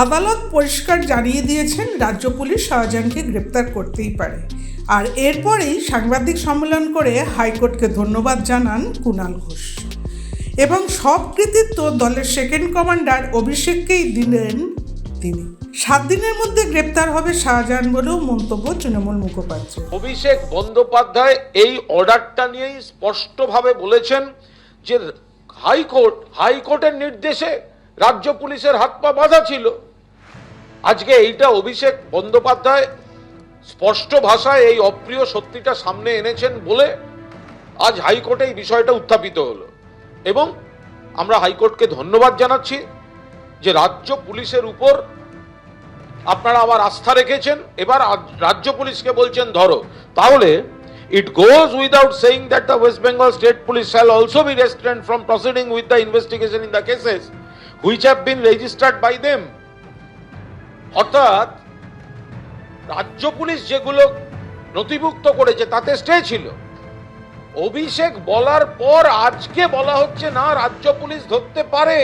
আদালত পরিষ্কার জানিয়ে দিয়েছেন রাজ্য পুলিশ শাহজাহানকে গ্রেপ্তার করতেই পারে। আর এরপরেই সাংবাদিক সম্মেলন করে হাইকোর্টকে ধন্যবাদ জানান কুণাল ঘোষ। এবং সব কৃতিত্ব দলের সেকেন্ড কমান্ডার অভিষেককেই দিলেন তিনি। সাত দিনের মধ্যে গ্রেপ্তার হবে শাহজাহান বলেও মন্তব্য তৃণমূল মুখোপাধ্যায় অভিষেক বন্দ্যোপাধ্যায় এই অর্ডারটা নিয়েই স্পষ্টভাবে বলেছেন যে হাইকোর্ট, হাইকোর্টের নির্দেশে রাজ্য পুলিশের হাত পা বাঁধা ছিল। আজকে এইটা অভিষেক বন্দ্যোপাধ্যায় স্পষ্ট ভাষায় এই অপ্রিয় সত্যিটা সামনে এনেছেন বলে আজ হাইকোর্টে এই বিষয়টা উত্থাপিত হলো। এবং আমরা হাইকোর্টকে ধন্যবাদ জানাচ্ছি যে রাজ্য পুলিশের উপর আপনারা আবার আস্থা রেখেছেন। এবার রাজ্য পুলিশকে বলছেন, ধরো, তাহলে it goes without saying that the West Bengal state police shall also be restraint from proceeding with the investigation in the cases which have been registered by them অর্থাৎ, রাজ্য পুলিশ যেগুলো নথিভুক্ত করেছে, তাতে স্টে ছিল। অভিষেক বলার পর আজকে বলা হচ্ছে, না, রাজ্য পুলিশ ধরতে পারে।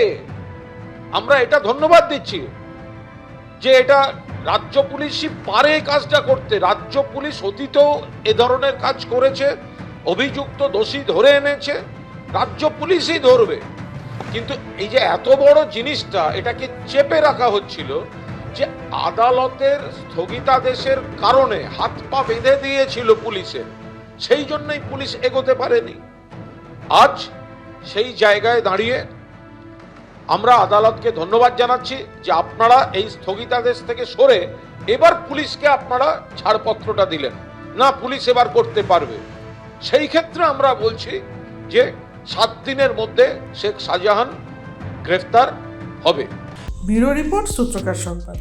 আমরা এটা ধন্যবাদ দিচ্ছি যে এটা রাজ্য পুলিশই পারে কাজটা করতে। রাজ্য পুলিশ অতীতেও এ ধরনের কাজ করেছে, অভিযুক্ত দোষী ধরে এনেছে, রাজ্য পুলিশই ধরবে। কিন্তু এই যে এত বড় জিনিসটা, এটাকে চেপে রাখা হচ্ছিল যে আদালতের স্থগিতাদেশের কারণে হাত পা বেঁধে দিয়েছিল পুলিশের। সেই জন্যই পুলিশ এগোতে পারেনি। আজ সেই জায়গায় দাঁড়িয়ে আমরা আদালতকে ধন্যবাদ জানাচ্ছি যে আপনারা এই স্থগিতাদেশ থেকে সরে এবার পুলিশকে আপনারা ছাড়পত্রটা দিলেন। না, পুলিশ এবার করতে পারবে। সেই ক্ষেত্রে আমরা বলছি যে সাত দিনের মধ্যে শেখ শাহজাহান গ্রেফতার হবে। ব্যুরো রিপোর্ট সূত্রকার সংবাদ